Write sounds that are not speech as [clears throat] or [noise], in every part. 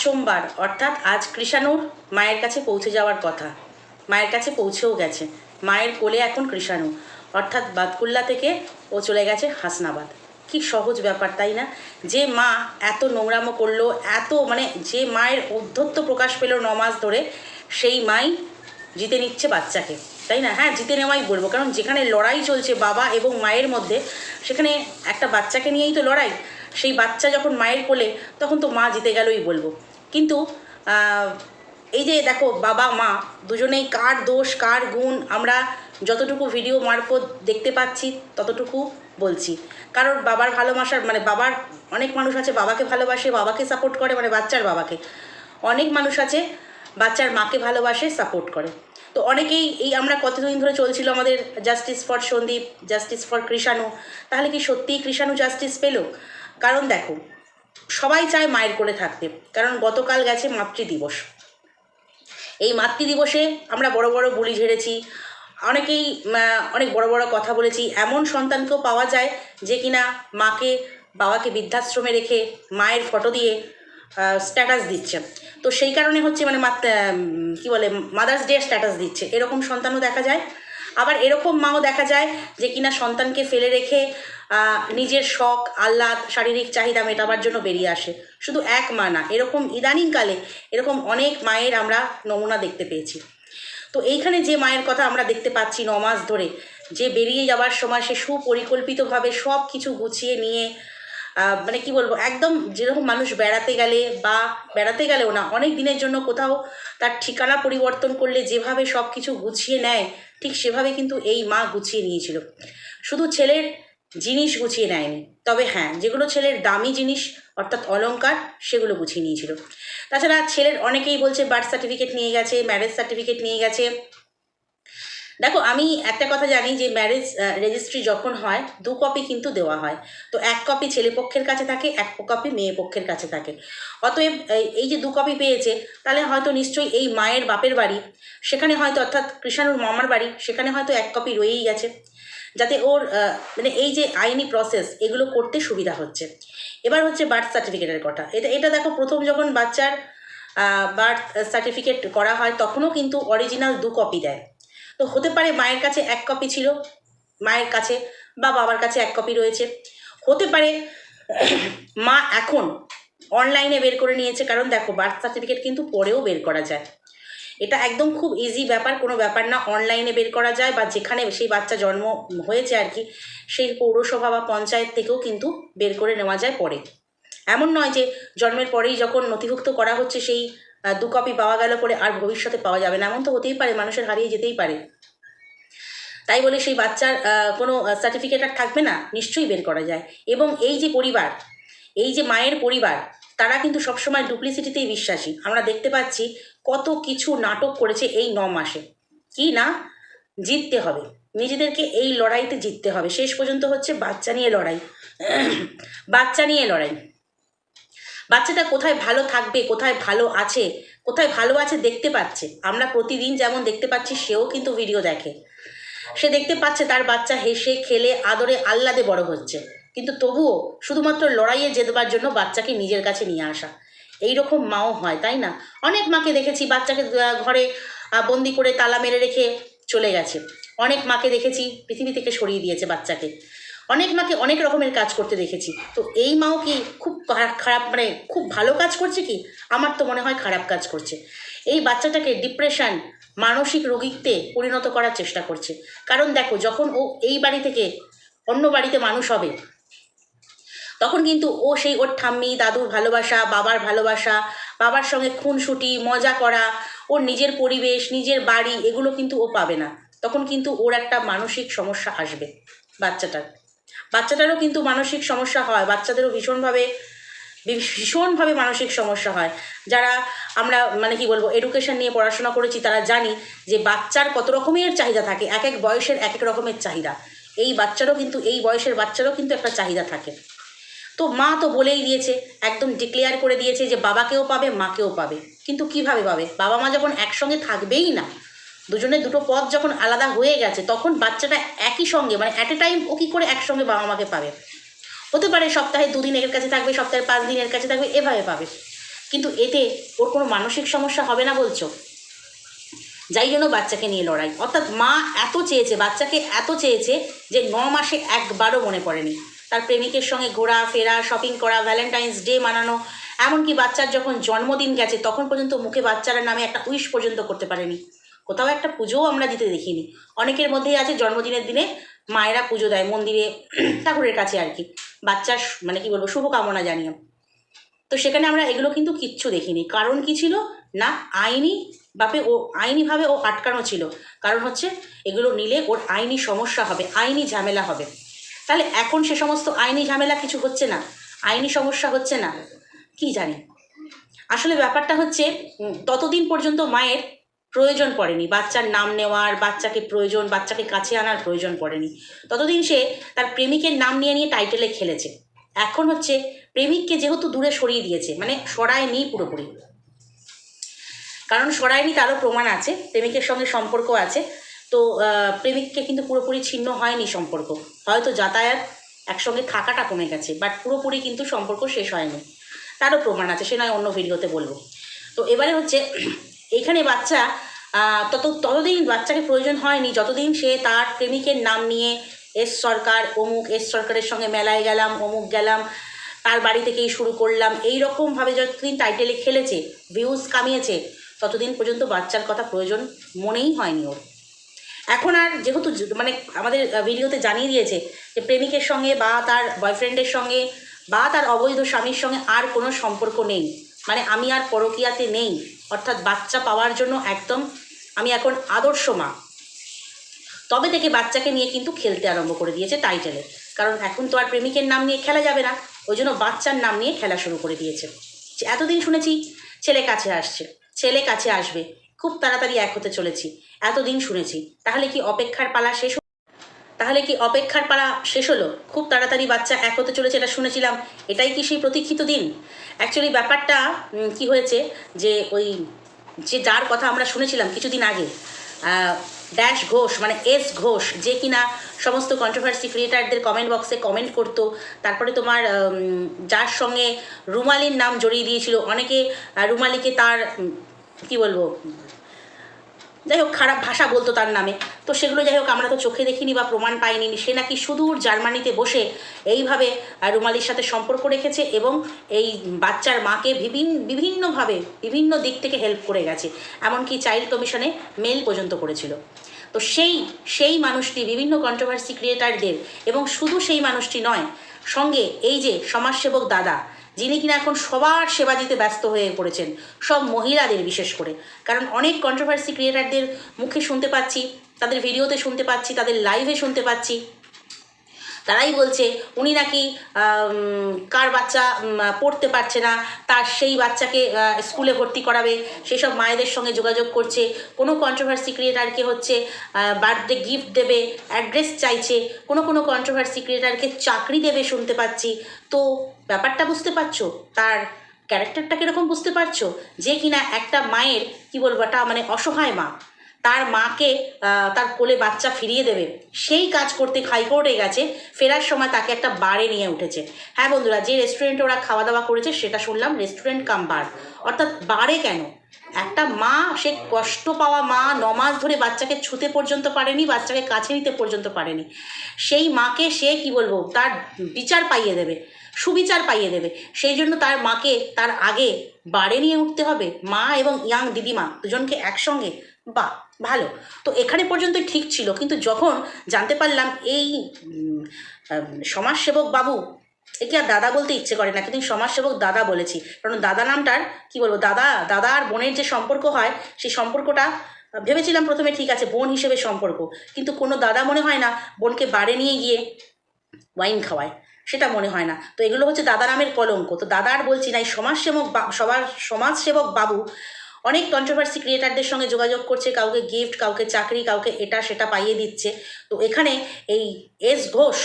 সোমবার, অর্থাৎ আজ কৃষাণুর মায়ের কাছে পৌঁছে যাওয়ার কথা। মায়ের কাছে পৌঁছেও গেছে। মায়ের কোলে এখন কৃষাণু। অর্থাৎ বাতকুল্লা থেকে ও চলে গেছে হাসনাবাদ। কি সহজ ব্যাপার, তাই না? যে মা এত নোংরামো করল, এত মানে যে মায়ের ঔদ্ধত্য প্রকাশ পেল ন মাস ধরে, সেই মাই জিতে নিচ্ছে বাচ্চাকে। তাই না? হ্যাঁ জিতে নেওয়াই বলব। কারণ যেখানে লড়াই চলছে বাবা এবং মায়ের মধ্যে, সেখানে একটা বাচ্চাকে নিয়েই তো লড়াই। সেই বাচ্চা যখন মায়ের কোলে, তখন তো মা জিতে গেলই বলব। কিন্তু এই যে দেখো বাবা, মা, দুজনেই কার দোষ, কার গুণ, আমরা যতটুকু ভিডিও মারফত দেখতে পাচ্ছি, ততটুকু বলছি। কারণ বাবার ভালোবাসার মানে বাবার, অনেক মানুষ আছে বাবাকে ভালোবাসে, বাবাকে সাপোর্ট করে মানে বাচ্চার বাবাকে। অনেক মানুষ আছে বাচ্চার মাকে ভালোবাসে সাপোর্ট করে। তো অনেকেই এই আমরা কতদিন ধরে চলছিল আমাদের justice for Sandip justice for Krishanu, তাহলে কি সত্যিই কৃষাণু জাস্টিস পেল? কারণ দেখো সবাই চায় মায়ের কোলে থাকতে, কারণ গতকাল গেছে মাতৃ দিবস এই মাতৃ দিবসে আমরা বড় বড় বুলি ঝেড়েছি, অনেকেই অনেক বড় বড় কথা বলেছি, এমন সন্তানকেও পাওয়া যায় যে কিনা মাকে, বাবাকে বৃদ্ধাশ্রমে রেখে মায়ের ফটো দিয়ে স্ট্যাটাস দিচ্ছে। তো সেই কারণে হচ্ছে মানে মাত কি বলে মাদার্স ডে স্ট্যাটাস দিচ্ছে। এরকম সন্তানও দেখা যায়। আবার এরকম মাও দেখা যায় যে কিনা সন্তানকে ফেলে রেখে নিজের শখ, আহ্লাদ, শারীরিক চাহিদা মেটাবার জন্য বেরিয়ে আসে। শুধু এক মা না, এরকম ইদানিংকালে এরকম অনেক মায়ের আমরা নমুনা দেখতে পেয়েছি। তো এইখানে যে মায়ের কথা আমরা দেখতে পাচ্ছি ন মাস ধরে, যে বেরিয়ে যাওয়ার সময় সে সুপরিকল্পিতভাবে সব কিছু গুছিয়ে নিয়ে মানে কি বলব, একদম যেরকম মানুষ বেড়াতে গেলে বা বেড়াতে গেলেও না, অনেক দিনের জন্য কোথাও তার ঠিকানা পরিবর্তন করলে যেভাবে সব কিছু গুছিয়ে নেয়, ঠিক সেভাবে কিন্তু এই মা গুছিয়ে নিয়েছিল। শুধু ছেলের জিনিস গুছিয়ে নেয়নি। তবে হ্যাঁ যেগুলো ছেলের দামি জিনিস, অর্থাৎ অলংকার, সেগুলো গুছিয়ে নিয়েছিল। তাছাড়া ছেলের অনেকেই বলছে বার্থ সার্টিফিকেট নিয়ে গেছে ম্যারেজ সার্টিফিকেট নিয়ে গেছে। দেখো, আমি একটা কথা জানি যে ম্যারেজ রেজিস্ট্রি যখন হয়, দু কপি কিন্তু দেওয়া হয়। তো এক কপি ছেলে পক্ষের কাছে থাকে, এক কপি মেয়ে পক্ষের কাছে থাকে। অতএব, এই যে দু কপি পেয়েছে, তাহলে হয়তো নিশ্চয়ই এই মায়ের বাপের বাড়ি, সেখানে হয়তো অর্থাৎ কৃষাণুর মামার বাড়ি, সেখানে হয়তো এক কপি রয়েই গেছে। যাতে ওর মানে এই যে আইনি প্রসেস এগুলো করতে সুবিধা হচ্ছে। এবার হচ্ছে বার্থ সার্টিফিকেটের কথা। এটা এটা দেখো, প্রথম যখন বাচ্চার বার্থ সার্টিফিকেট করা হয়, তখনও কিন্তু অরিজিনাল দু কপি দেয়। তো হতে পারে মায়ের কাছে এক কপি ছিল, মায়ের কাছে বা বাবার কাছে এক কপি রয়েছে। হতে পারে মা এখন অনলাইনে বের করে নিয়েছে, কারণ দেখো বার্থ সার্টিফিকেট কিন্তু পরেও বের করা যায়। এটা একদম খুব ইজি ব্যাপার, কোনো ব্যাপার না। অনলাইনে বের করা যায় বা যেখানে সেই বাচ্চা জন্ম হয়েছে আর কি, সেই পৌরসভা বা পঞ্চায়েত থেকেও কিন্তু বের করে নেওয়া যায় পরে। এমন নয় যে জন্মের পরেই যখন নথিভুক্ত করা হচ্ছে সেই দু কপি পাওয়া গেল পরে আর ভবিষ্যতে পাওয়া যাবে না। এমন তো হতেই পারে, মানুষের হারিয়ে যেতেই পারে। তাই বলে সেই বাচ্চার কোনো সার্টিফিকেট আর থাকবে না, নিশ্চয়ই বের করা যায়। এবং এই যে পরিবার, এই যে মায়ের পরিবার তারা কিন্তু সবসময় ডুপ্লিসিটিতেই বিশ্বাসী। আমরা দেখতে পাচ্ছি কত কিছু নাটক করেছে এই ন মাসে। কি না? জিততে হবে। নিজেদেরকে এই লড়াইতে জিততে হবে। শেষ পর্যন্ত হচ্ছে বাচ্চা নিয়ে লড়াই। [clears throat] বাচ্চা নিয়ে লড়াই। বাচ্চাটা কোথায় ভালো থাকবে, কোথায় ভালো আছে, কোথায় ভালো আছে দেখতে পাচ্ছে। আমরা প্রতিদিন যেমন দেখতে পাচ্ছি, সেও কিন্তু ভিডিও দেখে। সে দেখতে পাচ্ছে তার বাচ্চা হেসে, খেলে, আদরে, আহ্লাদে বড় হচ্ছে। কিন্তু তবুও শুধুমাত্র লড়াইয়ে জেতবার জন্য বাচ্চাকে নিজের কাছে নিয়ে আসা। এই রকম মাও হয়, তাই না? অনেক মাকে দেখেছি বাচ্চাকে ঘরে বন্দি করে তালা মেরে রেখে চলে গেছে। অনেক মাকে দেখেছি, পৃথিবী থেকে সরিয়ে দিয়েছে বাচ্চাকে। অনেক মাকে অনেক রকমের কাজ করতে দেখেছি। তো এই মাও কি খুব খারাপ মানে খুব ভালো কাজ করছে কি? আমার তো মনে হয় খারাপ কাজ করছে। এই বাচ্চাটাকে ডিপ্রেশন মানসিক রোগীতে পরিণত করার চেষ্টা করছে। কারণ দেখো, যখন ও এই বাড়ি থেকে অন্য বাড়িতে মানুষ হবে তখন কিন্তু ও সেই ওর ঠাম্মি, দাদুর ভালোবাসা, বাবার ভালোবাসা, বাবার সঙ্গে খুনসুটি, মজা করা, ওর নিজের পরিবেশ, নিজের বাড়ি, এগুলো কিন্তু ও পাবে না। তখন কিন্তু ওর একটা মানসিক সমস্যা আসবে বাচ্চাটার। বাচ্চাটারও কিন্তু মানসিক সমস্যা হয়, বাচ্চাদেরও ভীষণভাবে ভীষণভাবে মানসিক সমস্যা হয়। যারা আমরা মানে কি বলব এডুকেশন নিয়ে পড়াশোনা করেছি, তারা জানি যে বাচ্চার কত রকমের চাহিদা থাকে, এক এক বয়সের এক এক রকমের চাহিদা। এই বাচ্চারও কিন্তু, এই বয়সের বাচ্চারও কিন্তু একটা চাহিদা থাকে। তো মা তো বলেই দিয়েছে, একদম ডিক্লেয়ার করে দিয়েছে যে বাবাকেও পাবে, মাকেও পাবে। কিন্তু কীভাবে পাবে? বাবা মা যখন একসঙ্গে থাকবেই না দুজনের দুটো পথ যখন আলাদা হয়ে গেছে, তখন বাচ্চাটা একই সঙ্গে মানে অ্যাট এ টাইম ও কী করে একসঙ্গে বাবা মাকে পাবে? হতে পারে সপ্তাহে দুদিন এর কাছে থাকবে, সপ্তাহে পাঁচ দিন এর কাছে থাকবে, এভাবে পাবে। কিন্তু এতে ওর কোনো মানসিক সমস্যা হবে না বলছো? যাই জন্য বাচ্চাকে নিয়ে লড়াই। অর্থাৎ মা এত চেয়েছে, বাচ্চাকে এত চেয়েছে যে ন মাসে একবারও মনে পড়েনি। তার প্রেমিকের সঙ্গে ঘোরা, ফেরা শপিং করা ভ্যালেন্টাইন্স ডে মানানো, এমনকি বাচ্চার যখন জন্মদিন গেছে, তখন পর্যন্ত মুখে বাচ্চারা নামে একটা উইশ পর্যন্ত করতে পারেনি। কোথাও একটা পুজোও আমরা দিতে দেখিনি। অনেকের মধ্যেই আছে জন্মদিনের দিনে মায়েরা পুজো দেয় মন্দিরে, [clears throat] ঠাকুরের কাছে আর কি। বাচ্চার মানে কি বলব, শুভকামনা জানিয়ে তো সেখানে আমরা এগুলো কিন্তু কিচ্ছু দেখিনি। কারণ কি ছিল? না, আইনি ভাবে ও আইনিভাবে ও আটকানো ছিল। কারণ হচ্ছে, এগুলো নিলে ওর আইনি সমস্যা হবে, আইনি ঝামেলা হবে। তাহলে এখন সে সমস্ত আইনি ঝামেলা কিছু হচ্ছে না? আইনি সমস্যা হচ্ছে না? কি জানি? আসলে ব্যাপারটা হচ্ছে ততদিন পর্যন্ত মায়ের প্রয়োজন পড়েনি। বাচ্চার নাম নেওয়ার বাচ্চাকে প্রয়োজন বাচ্চাকে কাছে আনার প্রয়োজন পড়েনি। ততদিন সে তার প্রেমিকের নাম নিয়ে নিয়ে টাইটেলে খেলেছে। এখন হচ্ছে প্রেমিককে যেহেতু দূরে সরিয়ে দিয়েছে মানে সরায়নি পুরোপুরি। কারণ সরায়নি তারও প্রমাণ আছে প্রেমিকের সঙ্গে সম্পর্ক আছে। তো প্রেমিককে কিন্তু পুরোপুরি ছিন্ন হয়নি সম্পর্ক। হয়তো যাতায়াত একসঙ্গে থাকাটা কমে গেছে বাট পুরোপুরি কিন্তু সম্পর্ক শেষ হয়নি। তারও প্রমাণ আছে, সে নয় অন্য ভিডিওতে বলব। তো এবারে হচ্ছে, এখানে বাচ্চা তত, ততদিন বাচ্চাকে প্রয়োজন হয়নি, যতদিন সে তার প্রেমিকের নাম নিয়ে এস সরকার, অমুক এস সরকারের সঙ্গে মেলায় গেলাম, অমুক গেলাম, তার বাড়ি থেকেই শুরু করলাম এই রকমভাবে যতদিন টাইটেলে খেলেছে ভিউজ কামিয়েছে, ততদিন পর্যন্ত বাচ্চার কথা প্রয়োজন মনেই হয়নি ওর। এখন আর যেহেতু মানে আমাদের ভিডিওতে জানিয়ে দিয়েছে যে প্রেমিকের সঙ্গে বা তার বয়ফ্রেন্ডের সঙ্গে বা তার অবৈধ স্বামীর সঙ্গে আর কোনো সম্পর্ক নেই। মানে আমি আর পরকীয়াতে নেই। অর্থাৎ বাচ্চা পাওয়ার জন্য একদম আমি এখন আদর্শ মা। তবে থেকে বাচ্চাকে নিয়ে কিন্তু খেলতে আরম্ভ করে দিয়েছে টাইটেলে। কারণ এখন তো আর প্রেমিকের নাম নিয়ে খেলা যাবে না। ওই জন্য বাচ্চার নাম নিয়ে খেলা শুরু করে দিয়েছে। এতদিন শুনেছি, ছেলে কাছে আসছে, ছেলে কাছে আসবে। খুব তাড়াতাড়ি এক হতে চলেছি। এতদিন শুনেছি। তাহলে কি অপেক্ষার পালা শেষ হলো? তাহলে কি অপেক্ষার পালা শেষ হলো? খুব তাড়াতাড়ি বাচ্চা এক হতে চলেছে, এটা শুনেছিলাম। এটাই কি সেই প্রতীক্ষিত দিন? অ্যাকচুয়ালি ব্যাপারটা কি হয়েছে যে ওই, যে যার কথা আমরা শুনেছিলাম কিছুদিন আগে ড্যাশ ঘোষ মানে এস ঘোষ, যে কিনা সমস্ত কন্ট্রোভার্সি ক্রিয়েটারদের কমেন্ট বক্সে কমেন্ট করতো। তারপরে তোমার যার সঙ্গে রুমালির নাম জড়িয়ে দিয়েছিল। অনেকে রুমালিকে তার কি বলব? যাই হোক খারাপ ভাষা বলতো তার নামে। তো সেগুলো যাই হোক আমরা তো চোখে দেখিনি বা প্রমাণ পাইনি সে নাকি সুদূর জার্মানিতে বসে এইভাবে রুমালির সাথে সম্পর্ক রেখেছে এবং এই বাচ্চার মাকে বিভিন্ন বিভিন্নভাবে, বিভিন্ন দিক থেকে হেল্প করে গেছে। এমনকি চাইল্ড কমিশনে মেল পর্যন্ত করেছিল। তো সেই সেই মানুষটি, বিভিন্ন কন্ট্রোভার্সি ক্রিয়েটারদের এবং শুধু সেই মানুষটি নয়, সঙ্গে এই যে সমাজসেবক দাদা যিনি কিনা এখন সবার সেবা দিতে ব্যস্ত হয়ে পড়েছেন, সব মহিলাদের বিশেষ করে। কারণ অনেক কন্ট্রোভার্সি ক্রিয়েটারদের মুখে শুনতে পাচ্ছি, তাদের ভিডিওতে শুনতে পাচ্ছি, তাদের লাইভে শুনতে পাচ্ছি। তারাই বলছে, উনি নাকি কার বাচ্চা পড়তে পারছে না, তার সেই বাচ্চাকে স্কুলে ভর্তি করাবে, সেসব মায়েদের সঙ্গে যোগাযোগ করছে, কোনো কন্ট্রোভার্সি ক্রিয়েটারকে হচ্ছে বার্থডে গিফট দেবে অ্যাড্রেস চাইছে, কোনো কোনো কন্ট্রোভার্সি ক্রিয়েটারকে চাকরি দেবে শুনতে পাচ্ছি। তো ব্যাপারটা বুঝতে পারছ? তার ক্যারেক্টারটা কীরকম বুঝতে পারছ? যে কিনা একটা মায়ের, কি বলব মানে অসহায় মা। তার মাকে তার কোলে বাচ্চা ফিরিয়ে দেবে। সেই কাজ করতে হাইকোর্টে গেছে, ফেরার সময় তাকে একটা বারে নিয়ে উঠেছে। হ্যাঁ বন্ধুরা, যে রেস্টুরেন্টে ওরা খাওয়া দাওয়া করেছে, সেটা শুনলাম রেস্টুরেন্ট কাম বার অর্থাৎ বারে কেন? একটা মা, সে কষ্ট পাওয়া মা নমাজ ধরে বাচ্চাকে ছুতে পর্যন্ত পারেনি, বাচ্চাকে কাছে নিতে পর্যন্ত পারেনি। সেই মাকে সে, কি বলব, তার বিচার পাইয়ে দেবে, সুবিচার পাইয়ে দেবে। সেই জন্য তার মাকে তার আগে বাড়ে নিয়ে উঠতে হবে, মা এবং ইয়াং দিদিমা, দুজনকে একসঙ্গে বাহ ভালো। তো এখানে পর্যন্ত ঠিক ছিল। কিন্তু যখন জানতে পারলাম এই সমাজসেবক বাবু, একে আর দাদা বলতে ইচ্ছে করে না। কিন্তু সমাজসেবক দাদা বলেছি। কারণ দাদা নামটার, কি বলব, দাদা দাদা আর বোনের যে সম্পর্ক হয়, সেই সম্পর্কটা ভেবেছিলাম প্রথমে ঠিক আছে, বোন হিসেবে সম্পর্ক। কিন্তু কোনো দাদা মনে হয় না বোনকে বাড়ে নিয়ে গিয়ে ওয়াইন খাওয়ায়। সেটা মনে হয় না। তো এগুলো হচ্ছে দাদা নামের কলঙ্ক। তো দাদা আর বলছি না, এই সমাজসেবক বা- সবার সমাজসেবক বাবু অনেক কন্ট্রোভার্সি ক্রিয়েটারদের সঙ্গে যোগাযোগ করছে, কাউকে গিফট কাউকে চাকরি, কাউকে এটা সেটা পাইয়ে দিচ্ছে। তো এখানে এই এস ঘোষ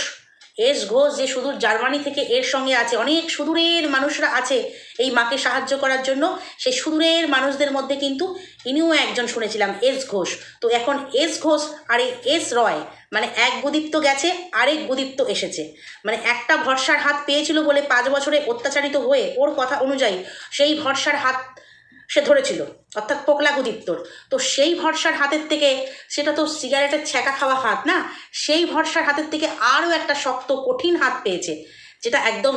এস ঘোষ যে সুদূর জার্মানি থেকে এর সঙ্গে আছে, অনেক সুদূরের মানুষরা আছে এই মাকে সাহায্য করার জন্য। সেই সুদূরের মানুষদের মধ্যে কিন্তু ইনিও একজন শুনেছিলাম, এস ঘোষ। তো এখন এস ঘোষ আর এই এস রয় মানে এক গুদীপ্ত গেছে, আরেক গুদীপ্ত এসেছে। মানে একটা ভরসার হাত পেয়েছিল বলে পাঁচ বছরে অত্যাচারিত হয়ে, ওর কথা অনুযায়ী সেই ভরসার হাত সে ধরেছিল, অর্থাৎ পোকলা গুদীপ্তর তো সেই ভরসার হাতের থেকে, সেটা তো সিগারেটের ছ্যাঁকা খাওয়া হাত না? সেই ভরসার হাতের থেকে আরও একটা শক্ত, কঠিন হাত পেয়েছে, যেটা একদম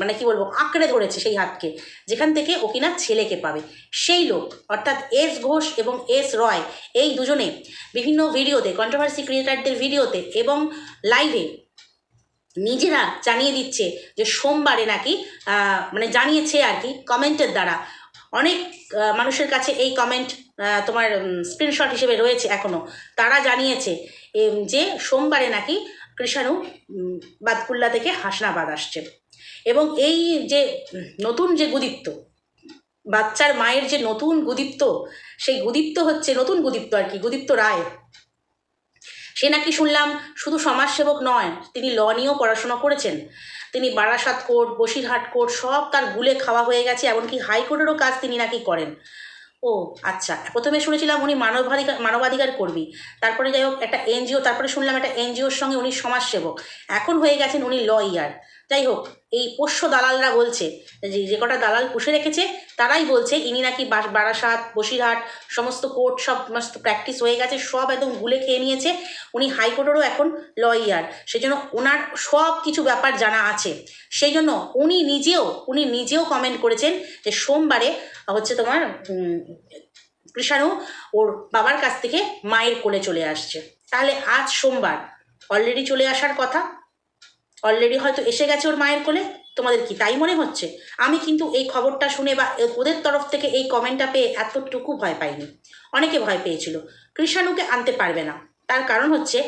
মানে কি বলব, আঁকড়ে ধরেছে সেই হাতকে, যেখান থেকে ও কিনা ছেলেকে পাবে। সেই লোক, অর্থাৎ এস ঘোষ এবং এস রয়, এই দুজনে বিভিন্ন ভিডিওতে কন্ট্রোভার্সি ক্রিয়েটারদের ভিডিওতে এবং লাইভে নিজেরা জানিয়ে দিচ্ছে যে সোমবারে নাকি মানে জানিয়েছে আর কি কমেন্টের দ্বারা অনেক মানুষের কাছে এই কমেন্ট তোমার স্ক্রিনশট হিসেবে রয়েছে এখনও তারা জানিয়েছে যে সোমবারে নাকি কৃষাণু বাদকুল্লা থেকে হাসনাবাদ আসছে। এবং এই যে নতুন যে গুদীপ্ত বাচ্চার মায়ের যে নতুন গুদীপ্ত সেই গুদীপ্ত হচ্ছে নতুন গুদীপ্ত আর কি গুদীপ্ত রায়। সে নাকি শুনলাম, শুধু সমাজসেবক নয়, তিনি ল নিয়েও পড়াশোনা করেছেন। তিনি বারাসাত কোর্ট, বসিরহাট কোর্ট সব তার গুলে খাওয়া হয়ে গেছে, এমনকি হাইকোর্টেরও কাজ তিনি নাকি করেন। ও আচ্ছা প্রথমে শুনেছিলাম উনি মানবাধিকার মানবাধিকার কর্মী, তারপরে যাই হোক একটা এনজিও, তারপরে শুনলাম একটা এনজিওর সঙ্গে উনি সমাজসেবক, এখন হয়ে গেছেন উনি লয়ার। যাই হোক, এই পোষ্য দালালরা বলছে, যে যে কটা দালাল পুষে রেখেছে, তারাই বলছে ইনি নাকি বারাসাত, বসিরহাট, সমস্ত কোর্ট, সব সমস্ত প্র্যাকটিস হয়ে গেছে, সব একদম গুলে খেয়ে নিয়েছে। উনি হাইকোর্টেরও এখন ল ইয়ার সেই জন্য ওনার সব কিছু ব্যাপার জানা আছে। সেই জন্য উনি নিজেও উনি নিজেও কমেন্ট করেছেন যে সোমবারে হচ্ছে তোমার কৃষাণু ওর বাবার কাছ থেকে মায়ের কোলে চলে আসছে। তাহলে আজ সোমবার অলরেডি চলে আসার কথা। অলরেডি হয়তো এসে গেছে ওর মায়ের কোলে? তোমাদের কি তাই মনে হচ্ছে? আমি কিন্তু এই খবরটা শুনে বা ওদের তরফ থেকে এই কমেন্টটা পেয়ে এতটুকু ভয় পাইনি। অনেকে ভয় পেয়েছিল। কৃষাণুকে আনতে পারবে না। তার কারণ হচ্ছে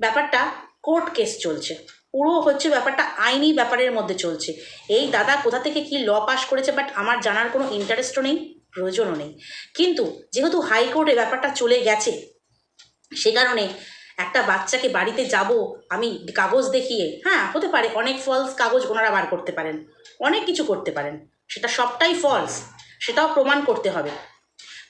ব্যাপারটা কোর্ট কেস চলছে। পুরো হচ্ছে ব্যাপারটা আইনি ব্যাপারের মধ্যে চলছে। এই দাদা কোথা থেকে কি ল পাস করেছে বাট আমার জানার কোনো ইন্টারেস্টও নেই, প্রয়োজনও নেই। কিন্তু যেহেতু হাইকোর্টে ব্যাপারটা চলে গেছে, সে কারণে একটা বাচ্চাকে বাড়িতে যাব, আমি কাগজ দেখিয়ে হ্যাঁ হতে পারে অনেক ফলস কাগজ ওনারা বার করতে পারেন, অনেক কিছু করতে পারেন, সেটা সবটাই ফলস সেটাও প্রমাণ করতে হবে।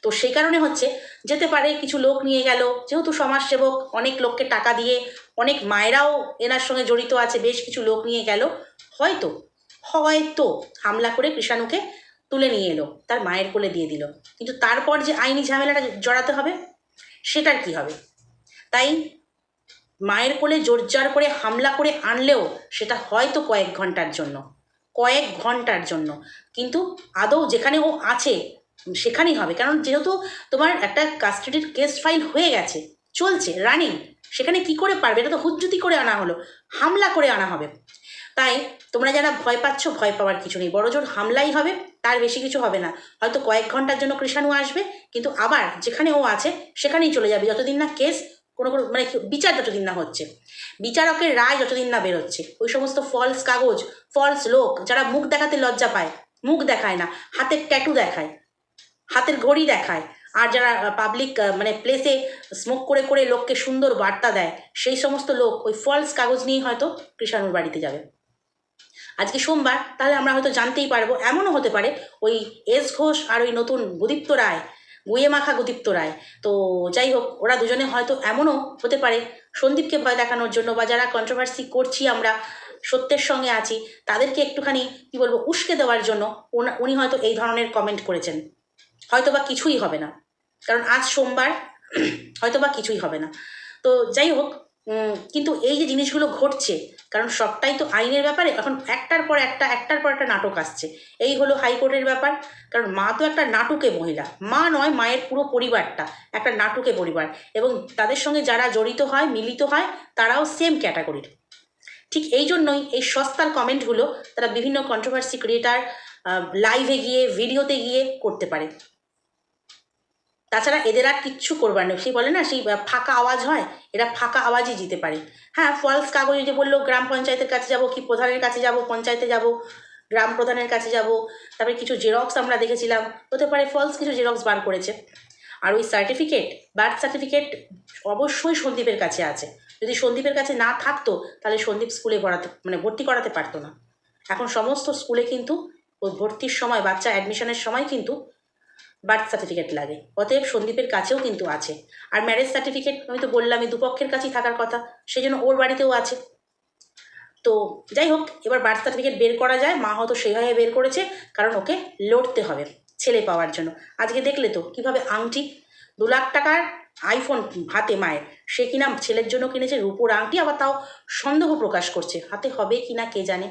তো সেই কারণে হচ্ছে, যেতে পারে কিছু লোক নিয়ে গেল, যেহেতু সমাজসেবক, অনেক লোককে টাকা দিয়ে, অনেক মায়েরাও এনার সঙ্গে জড়িত আছে, বেশ কিছু লোক নিয়ে গেল, হয়তো হয়তো হামলা করে কৃষাণুকে তুলে নিয়ে এলো, তার মায়ের কোলে দিয়ে দিল। কিন্তু তারপর যে আইনি ঝামেলাটা জড়াতে হবে, সেটার কি হবে? তাই মায়ের কোলে জোরজার করে হামলা করে আনলেও সেটা হয়তো কয়েক ঘণ্টার জন্য, কয়েক ঘণ্টার জন্য। কিন্তু আদৌ যেখানে ও আছে, সেখানেই হবে। কারণ যেহেতু তোমার একটা কাস্টাডির কেস ফাইল হয়ে গেছে, চলছে রানিং সেখানে কি করে পারবে? এটা তো হুজ্জুতি করে আনা হলো, হামলা করে আনা হবে। তাই তোমরা যারা ভয় পাচ্ছ, ভয় পাওয়ার কিছু নেই। বড় জোর হামলাই হবে, তার বেশি কিছু হবে না। হয়তো কয়েক ঘণ্টার জন্য কৃষাণু আসবে, কিন্তু আবার যেখানে ও আছে, সেখানেই চলে যাবে। যতদিন না কেস কোনো কোনো মানে বিচার যতদিন না হচ্ছে। বিচারকের রায় যতদিন না বেরোচ্ছে, ওই সমস্ত ফলস কাগজ ফলস লোক, যারা মুখ দেখাতে লজ্জা পায়, মুখ দেখায় না, হাতের ট্যাটু দেখায়, হাতের ঘড়ি দেখায়, আর যারা পাবলিক মানে প্লেসে স্মোক করে করে লোককে সুন্দর বার্তা দেয়, সেই সমস্ত লোক ওই ফলস কাগজ নিয়েই হয়তো কৃষাণুর বাড়িতে যাবে। আজকে সোমবার, তাহলে আমরা হয়তো জানতেই পারব, এমনও হতে পারে ওই এস ঘোষ আর ওই নতুন গুদীপ্ত রায় গুয়ে মাখা গুদীপ্ত রায়। তো যাই হোক ওরা দুজনে হয়তো এমনও হতে পারে, সন্দীপকে ভয় দেখানোর জন্য বা যারা কন্ট্রোভার্সি করছি আমরা, সত্যের সঙ্গে আছি, তাদেরকে একটুখানি, কি বলব, উস্কে দেওয়ার জন্য উনি হয়তো এই ধরনের কমেন্ট করেছেন। হয়তো বা কিছুই হবে না। কারণ আজ সোমবার হয়তো বা কিছুই হবে না। তো যাই হোক কিন্তু এই যে জিনিসগুলো ঘটছে, কারণ সবটাই তো আইনের ব্যাপারে, এখন একটার পর একটা, একটার পর একটা নাটক আসছে। এই হলো হাইকোর্টের ব্যাপার, কারণ মা তো একটা নাটুকে মহিলা, মা নয়, মায়ের পুরো পরিবারটা, একটা নাটুকে পরিবার। এবং তাদের সঙ্গে যারা জড়িত হয়, মিলিত হয়, তারাও সেম ক্যাটাগরির ঠিক এই জন্যই এই সস্তার কমেন্টগুলো তারা বিভিন্ন কন্ট্রোভার্সি ক্রিয়েটার লাইভে গিয়ে ভিডিওতে গিয়ে করতে পারে। তাছাড়া এদের আর কিচ্ছু করবার নেই। সেই বলে না, সেই ফাঁকা আওয়াজ হয়, এরা ফাঁকা আওয়াজই জিতে পারে। হ্যাঁ ফলস কাগজে যে বলল, গ্রাম পঞ্চায়েতের কাছে যাব কি প্রধানের কাছে যাব, পঞ্চায়েতে যাব, গ্রাম প্রধানের কাছে যাব, তারপরে কিছু জেরক্স আমরা দেখেছিলাম, হতে পারে ফলস কিছু জেরক্স বার করেছে। আর ওই সার্টিফিকেট বার্থ সার্টিফিকেট অবশ্যই সন্দীপের কাছে আছে। যদি সন্দীপের কাছে না থাকতো, তাহলে সন্দীপ স্কুলে পড়াতে মানে ভর্তি করাতে পারতো না। এখন সমস্ত স্কুলে কিন্তু ভর্তির সময়, বাচ্চা অ্যাডমিশনের সময় কিন্তু বার্থ সার্টিফিকেট লাগে। অতএব সন্দীপের কাছেও কিন্তু আছে। আর ম্যারেজ সার্টিফিকেট আমি তো বললামই, দুপক্ষের কাছেই থাকার কথা সেই জন্য ওর বাড়িতেও আছে। তো যাই হোক, এবার বার্থ সার্টিফিকেট বের করা যায়, মা হয়তো সেইভাবে বের করেছে, কারণ ওকে লড়তে হবে ছেলে পাওয়ার জন্য। আজকে দেখলে তো, কীভাবে আংটি, দু লাখ টাকার আইফোন হাতে মায়ের, সে কিনা ছেলের জন্য কিনেছে, রূপোর আংটি, আবার তাও সন্দেহ প্রকাশ করছে, হাতে হবে কি না কে জানে?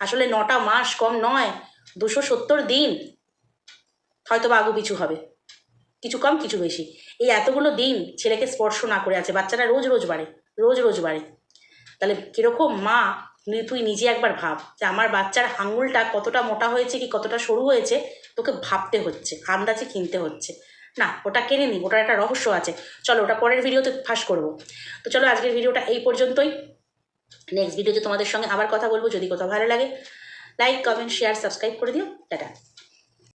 আসলে নটা মাস কম নয়, দুশো সত্তর দিন। হয়তো বা আগু পিছু হবে। কিছু কম, কিছু বেশি। এই এতগুলো দিন ছেলেকে স্পর্শ না করে আছে। বাচ্চারা রোজ রোজ বাড়ে। রোজ রোজ বাড়ে। তাহলে কীরকম মা তুই নিজে একবার ভাব যে আমার বাচ্চার আঙুলটা কতটা মোটা হয়েছে কি কতটা সরু হয়েছে, তোকে ভাবতে হচ্ছে, আন্দাজে কিনতে হচ্ছে। না, ওটা কেনে নি, ওটার একটা রহস্য আছে। চলো, ওটা পরের ভিডিওতে ফাঁস করব। তো চলো, আজকের ভিডিওটা এই পর্যন্তই। নেক্সট ভিডিওতে তোমাদের সঙ্গে আবার কথা বলব। যদি কোথাও ভালো লাগে লাইক কমেন্ট শেয়ার সাবস্ক্রাইব করে দিও। টাটা।